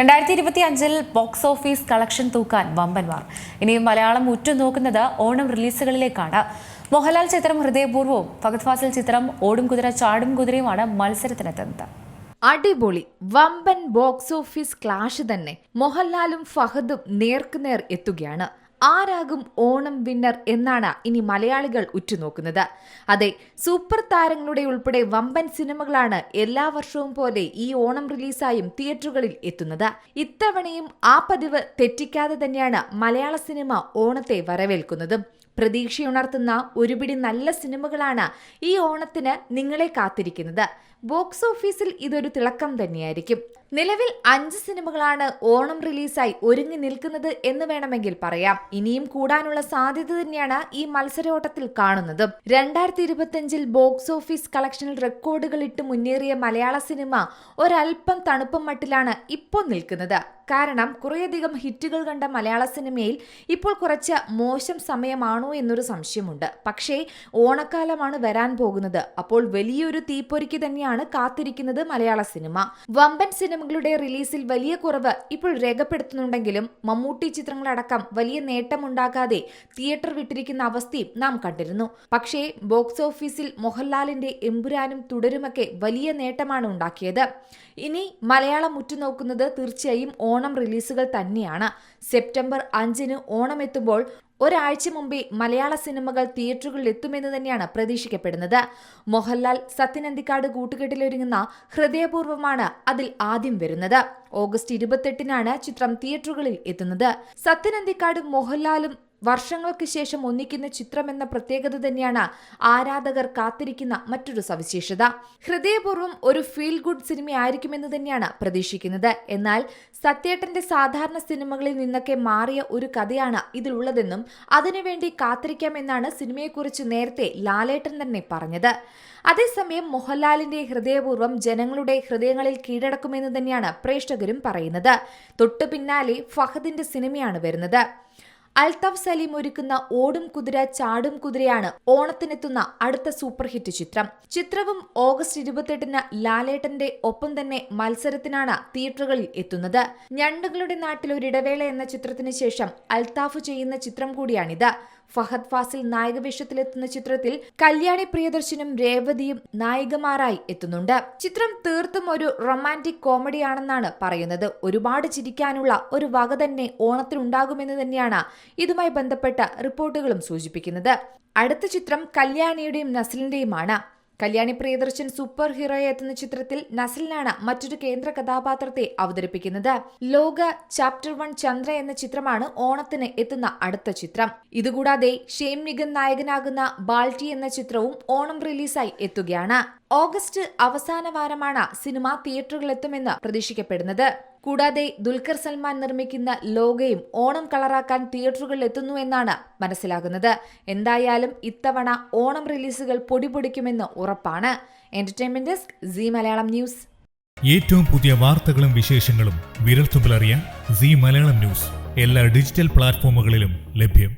രണ്ടായിരത്തി ഇരുപത്തി അഞ്ചിൽ ബോക്സ് ഓഫീസ് കളക്ഷൻ തൂക്കാൻ വമ്പന്മാർ ഇനിയും മലയാളം ഉറ്റുനോക്കുന്നത് ഓണം റിലീസുകളിലേക്കാണ്. മോഹൻലാൽ ചിത്രം ഹൃദയപൂർവവും ഫഗത് ഫാസിൽ ചിത്രം ഓടും കുതിര ചാടും കുതിരയുമാണ് മത്സരത്തിനെത്തുന്നത്. അടിപൊളി വമ്പൻ ബോക്സ് ഓഫീസ് ക്ലാഷ് തന്നെ മോഹൻലാലും ഫഹദും നേർക്കുനേർ എത്തുകയാണ്. ആരാകും ഓണം വിന്നർ എന്നാണ് ഇനി മലയാളികൾ ഉറ്റുനോക്കുന്നത്. അതെ സൂപ്പർ താരങ്ങളുടെ ഉൾപ്പെടെ വമ്പൻ സിനിമകളാണ് എല്ലാ വർഷവും പോലെ ഈ ഓണം റിലീസായും തിയേറ്ററുകളിൽ എത്തുന്നത്. ഇത്തവണയും ആ പതിവ് തെറ്റിക്കാതെ തന്നെയാണ് മലയാള സിനിമ ഓണത്തെ വരവേൽക്കുന്നതും. പ്രതീക്ഷയുണർത്തുന്ന ഒരുപിടി നല്ല സിനിമകളാണ് ഈ ഓണത്തിന് നിങ്ങളെ കാത്തിരിക്കുന്നത്. ബോക്സ് ഓഫീസിൽ ഇതൊരു തിളക്കം തന്നെയായിരിക്കും. നിലവിൽ അഞ്ച് സിനിമകളാണ് ഓണം റിലീസായി ഒരുങ്ങി നിൽക്കുന്നത് എന്ന് വേണമെങ്കിൽ പറയാം. ഇനിയും കൂടാനുള്ള സാധ്യത തന്നെയാണ് ഈ മത്സരോട്ടത്തിൽ കാണുന്നത്. രണ്ടായിരത്തി ഇരുപത്തിയഞ്ചിൽ ബോക്സ് ഓഫീസ് കളക്ഷനിൽ റെക്കോർഡുകൾ ഇട്ട് മുന്നേറിയ മലയാള സിനിമ ഒരൽപ്പം തണുപ്പം മട്ടിലാണ് ഇപ്പോൾ നിൽക്കുന്നത്. കാരണം കുറേയധികം ഹിറ്റുകൾ കണ്ട മലയാള സിനിമയിൽ ഇപ്പോൾ കുറച്ച് മോശം സമയമാണോ എന്നൊരു സംശയമുണ്ട്. പക്ഷേ ഓണക്കാലമാണ് വരാൻ പോകുന്നത്. അപ്പോൾ വലിയൊരു തീപ്പൊരിക്ക് തന്നെയാണ് കാത്തിരിക്കുന്നത് മലയാള സിനിമ. വമ്പൻ സിനിമകളുടെ റിലീസിൽ വലിയ കുറവ് ഇപ്പോൾ രേഖപ്പെടുത്തുന്നുണ്ടെങ്കിലും മമ്മൂട്ടി ചിത്രങ്ങളടക്കം വലിയ നേട്ടമുണ്ടാകാതെ തിയേറ്റർ വിട്ടിരിക്കുന്ന അവസ്ഥയും നാം കണ്ടിരുന്നു. പക്ഷേ ബോക്സ് ഓഫീസിൽ മോഹൻലാലിന്റെ എമ്പുരാനും തുടരുമൊക്കെ വലിയ നേട്ടമാണ് ഉണ്ടാക്കിയത്. ഇനി മലയാളം ഉറ്റുനോക്കുന്നത് തീർച്ചയായും ഓണം റിലീസുകൾ തന്നെയാണ്. സെപ്റ്റംബർ അഞ്ചിന് ഓണം എത്തുമ്പോൾ ഒരാഴ്ച മുമ്പേ മലയാള സിനിമകൾ തിയേറ്ററുകളിൽ എത്തുമെന്ന് തന്നെയാണ് പ്രതീക്ഷിക്കപ്പെടുന്നത്. മോഹൻലാൽ സത്യനന്ദിക്കാട് കൂട്ടുകെട്ടിലൊരുങ്ങുന്ന ഹൃദയപൂർവമാണ് അതിൽ ആദ്യം വരുന്നത്. ഓഗസ്റ്റ് ഇരുപത്തെട്ടിനാണ് ചിത്രം തിയേറ്ററുകളിൽ എത്തുന്നത്. സത്യനന്ദിക്കാടും മോഹൻലാലും വർഷങ്ങൾക്ക് ശേഷം ഒന്നിക്കുന്ന ചിത്രമെന്ന പ്രത്യേകത തന്നെയാണ് ആരാധകർ കാത്തിരിക്കുന്ന മറ്റൊരു സവിശേഷത. ഹൃദയപൂർവം ഒരു ഫീൽ ഗുഡ് സിനിമയായിരിക്കുമെന്ന് തന്നെയാണ് പ്രതീക്ഷിക്കുന്നത്. എന്നാൽ സത്യേട്ടന്റെ സാധാരണ സിനിമകളിൽ നിന്നൊക്കെ മാറിയ ഒരു കഥയാണ് ഇതിലുള്ളതെന്നും അതിനുവേണ്ടി കാത്തിരിക്കാമെന്നാണ് സിനിമയെക്കുറിച്ച് നേരത്തെ ലാലേട്ടൻ തന്നെ പറഞ്ഞത്. അതേസമയം മോഹൻലാലിന്റെ ഹൃദയപൂർവം ജനങ്ങളുടെ ഹൃദയങ്ങളിൽ കീഴടക്കുമെന്ന് തന്നെയാണ് പ്രേക്ഷകരും പറയുന്നത്. തൊട്ടു പിന്നാലെ ഫഹദിന്റെ സിനിമയാണ് വരുന്നത്. അൽതാഫ് സലീം ഒരുക്കുന്ന ഓടും കുതിര ചാടും കുതിരയാണ് ഓണത്തിനെത്തുന്ന അടുത്ത സൂപ്പർ ഹിറ്റ് ചിത്രം. ചിത്രവും ഓഗസ്റ്റ് ഇരുപത്തെട്ടിന് ലാലേട്ടന്റെ ഒപ്പം തന്നെ മത്സരത്തിനാണ് തിയേറ്ററുകളിൽ എത്തുന്നത്. ഞണ്ടുകളുടെ നാട്ടിൽ ഒരിടവേള എന്ന ചിത്രത്തിന് ശേഷം അൽതാഫ് ചെയ്യുന്ന ചിത്രം കൂടിയാണിത്. ഫഹദ് ഫാസിൽ നായകവേഷത്തിലെത്തുന്ന ചിത്രത്തിൽ കല്യാണി പ്രിയദർശനും രേവതിയും നായികമാരായി എത്തുന്നുണ്ട്. ചിത്രം തീർത്തും ഒരു റൊമാന്റിക് കോമഡിയാണെന്നാണ് പറയുന്നത്. ഒരുപാട് ചിരിക്കാനുള്ള ഒരു വക തന്നെ ഓണത്തിനുണ്ടാകുമെന്ന് തന്നെയാണ് ഇതുമായി ബന്ധപ്പെട്ട റിപ്പോർട്ടുകളും സൂചിപ്പിക്കുന്നത്. അടുത്ത ചിത്രം കല്യാണിയുടെയും നസ്ലിന്റെയുമാണ്. കല്യാണി പ്രിയദർശൻ സൂപ്പർ ഹീറോയെ എത്തുന്ന ചിത്രത്തിൽ നസലിനാണ് മറ്റൊരു കേന്ദ്ര കഥാപാത്രത്തെ അവതരിപ്പിക്കുന്നത്. ലോക ചാപ്റ്റർ വൺ ചന്ദ്ര എന്ന ചിത്രമാണ് ഓണത്തിന് എത്തുന്ന അടുത്ത ചിത്രം. ഇതുകൂടാതെ ഷെയ്ം നിഗൻ നായകനാകുന്ന ബാൾട്ടി എന്ന ചിത്രവും ഓണം റിലീസായി എത്തുകയാണ്. ഓഗസ്റ്റ് അവസാന വാരമാണ് സിനിമ തിയേറ്ററുകളിലെത്തുമെന്ന് പ്രതീക്ഷിക്കപ്പെടുന്നത്. കൂടാതെ ദുൽഖർ സൽമാൻ നിർമ്മിക്കുന്ന ലോകയും ഓണം കളറാക്കാൻ തിയേറ്ററുകളിൽ എത്തുന്നു എന്നാണ് മനസ്സിലാകുന്നത്. എന്തായാലും ഇത്തവണ ഓണം റിലീസുകൾ പൊടിപൊടിക്കുമെന്ന് ഉറപ്പാണ്. Entertainment desk Zee Malayalam news ഏറ്റവും പുതിയ വാർത്തകളും വിശേഷങ്ങളും വിരൽത്തുമ്പിലറിയാൻ സി മലയാളം ന്യൂസ് എല്ലാ ഡിജിറ്റൽ പ്ലാറ്റ്ഫോമുകളിലും ലഭ്യം.